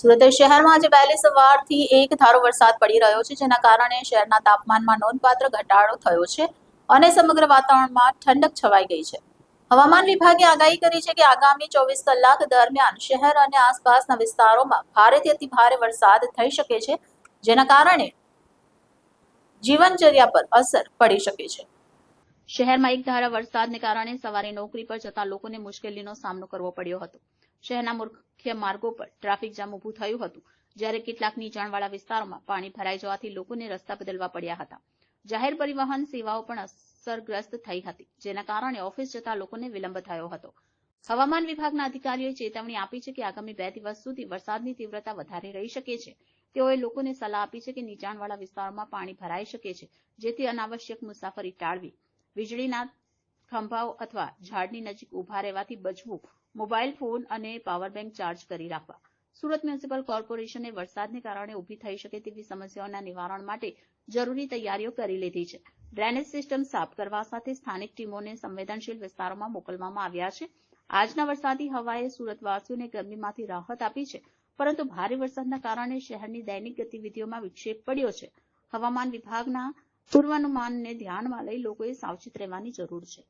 સુરત શહેરમાં આજે વહેલી સવારથી એક ધારો વરસાદ પડી રહ્યો છે, જેના કારણે શહેરના તાપમાનમાં નોંધપાત્ર ઘટાડો થયો છે અને સમગ્ર વાતાવરણમાં ઠંડક છવાઈ ગઈ છે. હવામાન વિભાગે આગાહી કરી છે કે આગામી ચોવીસ કલાક દરમિયાન શહેર અને આસપાસના વિસ્તારોમાં ભારેથી અતિ ભારે વરસાદ થઈ શકે છે, જેના કારણે જીવનચર્યા પર અસર પડી શકે છે. શહેરમાં એક ધારા વરસાદને કારણે સવારે નોકરી પર જતા લોકોને મુશ્કેલીનો સામનો કરવો પડ્યો હતો. શહેરના મુખ્ય માર્ગો પર ટ્રાફિક જામ ઊભું થયું હતું, જ્યારે કેટલાક નીચાણવાળા વિસ્તારોમાં પાણી ભરાઈ જવાથી લોકોને રસ્તા બદલવા પડ્યા હતા. જાહેર પરિવહન સેવાઓ પણ અસરગ્રસ્ત થઈ હતી, જેના કારણે ઓફિસ જતા લોકોને વિલંબ થયો હતો. હવામાન વિભાગના અધિકારીઓએ ચેતવણી આપી છે કે આગામી બે દિવસ સુધી વરસાદની તીવ્રતા વધારે રહી શકે છે. તેઓએ લોકોને સલાહ આપી છે કે નીચાણવાળા વિસ્તારોમાં પાણી ભરાઈ શકે છે, જેથી અનાવશ્યક મુસાફરી ટાળવી. વીજળીના ખંભાઓ અથવા ઝાડની નજીક ઊભા રહેવાથી બચવું, મોબાઈલ ફોન અને પાવર બેંક ચાર્જ કરી રાખવા. સુરત મ્યુનિસિપલ કોર્પોરેશને વરસાદને કારણે ઊભી થઈ શકે તેવી સમસ્યાઓના નિવારણ માટે જરૂરી તૈયારીઓ કરી લીધી છે. ડ્રેનેજ સિસ્ટમ સાફ કરવા સાથે સ્થાનિક ટીમોને સંવેદનશીલ વિસ્તારોમાં મોકલવામાં આવ્યા છે. આજના વરસાદી હવાએ સુરતવાસીઓને ગરમીમાંથી રાહત આપી છે, પરંતુ ભારે વરસાદના કારણે શહેરની દૈનિક ગતિવિધિઓમાં વિક્ષેપ પડ્યો છે. હવામાન વિભાગના પૂર્વાનુમાનને ધ્યાનમાં લઈ લોકોએ સાવચેત રહેવાની જરૂર છે.